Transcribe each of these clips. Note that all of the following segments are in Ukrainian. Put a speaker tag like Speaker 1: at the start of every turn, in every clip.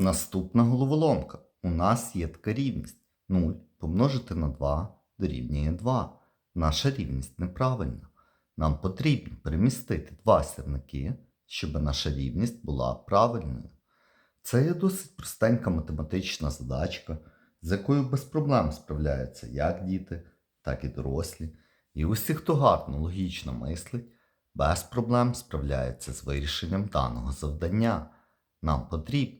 Speaker 1: Наступна головоломка. У нас є така рівність. 0 помножити на 2 дорівнює 2. Наша рівність неправильна. Нам потрібно перемістити два сірники, щоб наша рівність була правильною. Це є досить простенька математична задачка, з якою без проблем справляються як діти, так і дорослі. І усі, хто гарно логічно мислить, без проблем справляється з вирішенням даного завдання. Нам потрібно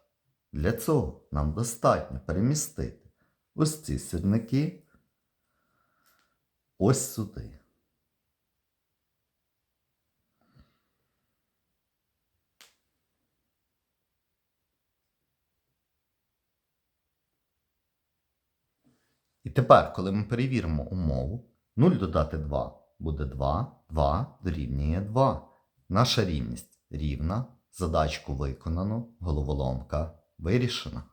Speaker 1: Для цього нам достатньо перемістити ось ці сірники ось сюди. І тепер, коли ми перевіримо умову, 0 додати 2 буде 2, 2 дорівнює 2. Наша рівність рівна, задачку виконано, головоломка вирішена.